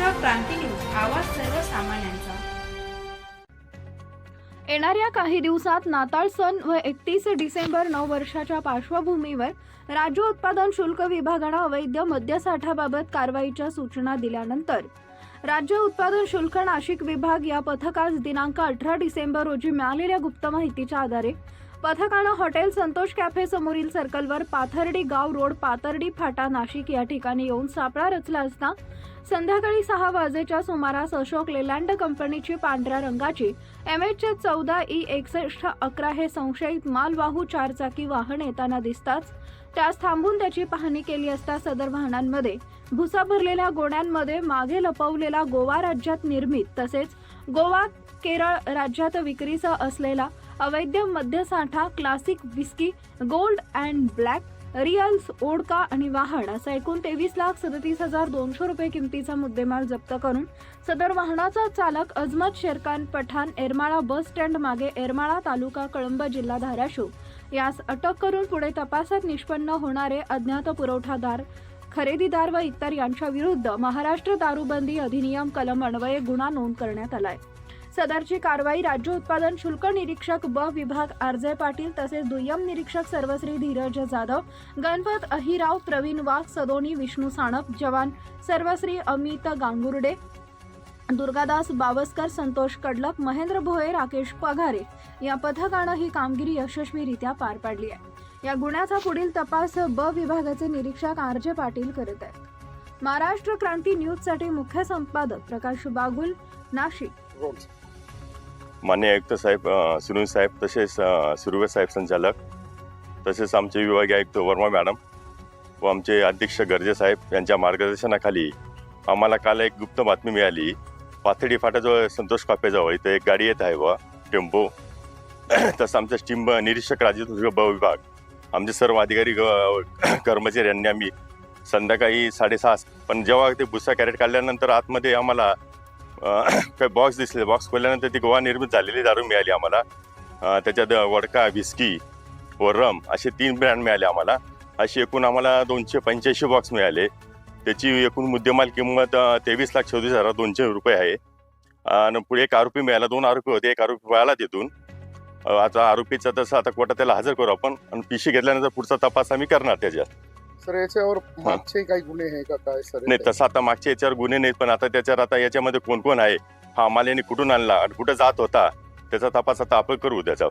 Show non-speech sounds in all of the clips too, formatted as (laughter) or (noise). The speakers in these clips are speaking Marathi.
महाराष्ट्र क्रांती न्यूज आवाज सर्वसामान्यांचा. येणाऱ्या काही दिवसात नाताळ सण व एकतीस डिसेंबर नऊ वर्षाच्या पार्श्वभूमीवर राज्य उत्पादन शुल्क विभागानं अवैध मद्यसाठाबाबत कारवाईच्या सूचना दिल्यानंतर राज्य उत्पादन शुल्क नाशिक विभाग या पथकास दिनांक अठरा डिसेंबर रोजी मिळालेल्या गुप्त माहितीच्या आधारे पथकानं हॉटेल संतोष कॅफे समोरील सर्कलवर पाथर्डी गाव रोड पाथर्डी फाटा नाशिक या ठिकाणी येऊन सापळा रचला असता संध्याकाळी सहा वाजेच्या सुमारास अशोक लेलँड कंपनीची पांढऱ्या रंगाची एम एच चौदा ई एकसष्ट अकरा हे संशयित मालवाहू चारचाकी वाहन येताना दिसताच त्यास थांबून त्याची पाहणी केली असता सदर वाहनांमध्ये भुसा भरलेल्या गोण्यांमध्ये मागे लपवलेला गोवा राज्यात निर्मित तसेच गोवा केरळ राज्यात विक्रीचा असलेला अवैध मद्यसाठा classic whisky gold and black rials vodka आणि वाहन असा एकूण तेवीस लाख सदतीस हजार दोनशे रुपये किमतीचा मुद्देमाल जप्त करून सदर वाहनाचा चालक अजमत शेरकान पठाण एरमाळा बस स्टँड मागे एरमाळा तालुका कळंब जिल्हा धाराशिव. यास अटक करून पुढे तपासात निष्पन्न होणारे अज्ञात पुरवठादार खरेदीदार व इतर यांच्या विरुद्ध महाराष्ट्र दारूबंदी अधिनियम कलम अन्वये गुन्हा नोंद करण्यात आलाय. सदरची कारवाई राज्य उत्पादन शुल्क निरीक्षक ब विभाग आरजे पाटील तसेच दुय्यम निरीक्षक सर्वश्री धीरज जाधव गणपत अहिराव प्रवीण वाघ सदोनी विष्णू साणप जवान सर्वश्री अमित गांगुर्डे दुर्गादास बावस्कर संतोष कडलक महेंद्र भोये राकेश पघारे या पथकानं ही कामगिरी यशस्वीरित्या पार पाडली आहे. या गुन्ह्याचा पुढील तपास ब विभागाचे निरीक्षक आर जे पाटील करत आहेत. महाराष्ट्र क्रांती न्यूजसाठी मुख्य संपादक प्रकाश बागुल नाशिक. मान्य आयुक्त साहेब सुनील साहेब तसेच अ, सुर्वे साहेब संचालक तसेच आमचे विभागीय आयुक्त वर्मा मॅडम व आमचे अध्यक्ष गर्जे साहेब यांच्या मार्गदर्शनाखाली आम्हाला काल एक गुप्त बातमी मिळाली. पाथडी फाट्याजवळ संतोष कापेजवळ इथं एक गाडी येत आहे व टेम्पो तसं आमचं टीम निरीक्षक राज्य ब विभाग आमचे सर्व अधिकारी ग- कर्मचारी यांनी आम्ही संध्याकाळी साडेसहा पण जेव्हा ते भुसा कॅरेट काढल्यानंतर आतमध्ये आम्हाला (coughs) काही बॉक्स दिसले. बॉक्स खोलल्यानंतर ती गोवा निर्मित झालेली दारू मिळाली आम्हाला. त्याच्यात वडका विस्की व रम असे तीन ब्रँड मिळाले आम्हाला. अशी एकूण आम्हाला दोनशे पंच्याऐंशी बॉक्स मिळाले. त्याची एकूण मुद्देमाल किंमत तेवीस लाख चौतीस हजार दोनशे रुपये आहे. आणि पुढे एक आरोपी मिळाला. दोन आरोपी होते. एक आरोपी पळाला तिथून. आता आरोपीचा तसं आता कोटा त्याला हजर करू आपण. आणि पिशी घेतल्यानंतर पुढचा तपास आम्ही करणार त्याच्यात. सर याच्यावर मागचे काही गुन्हे आहे का? काय सर नाही तसं आता मागच्या याच्यावर गुन्हे नाहीत पण आता त्याच्यावर आता याच्यामध्ये कोण कोण आहे? हा आम्हाला यांनी कुठून आणला आणि कुठं जात होता? त्याचा तपास आता आपण करू त्याचा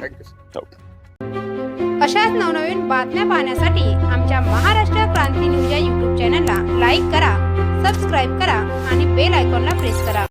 थँक्यू सर अशाच नवनवीन बातम्या पाहण्यासाठी आमच्या महाराष्ट्र क्रांती न्यूज या यूट्यूब चॅनलला लाईक करा सबस्क्राईब करा आणि बेल आयकॉनला प्रेस करा.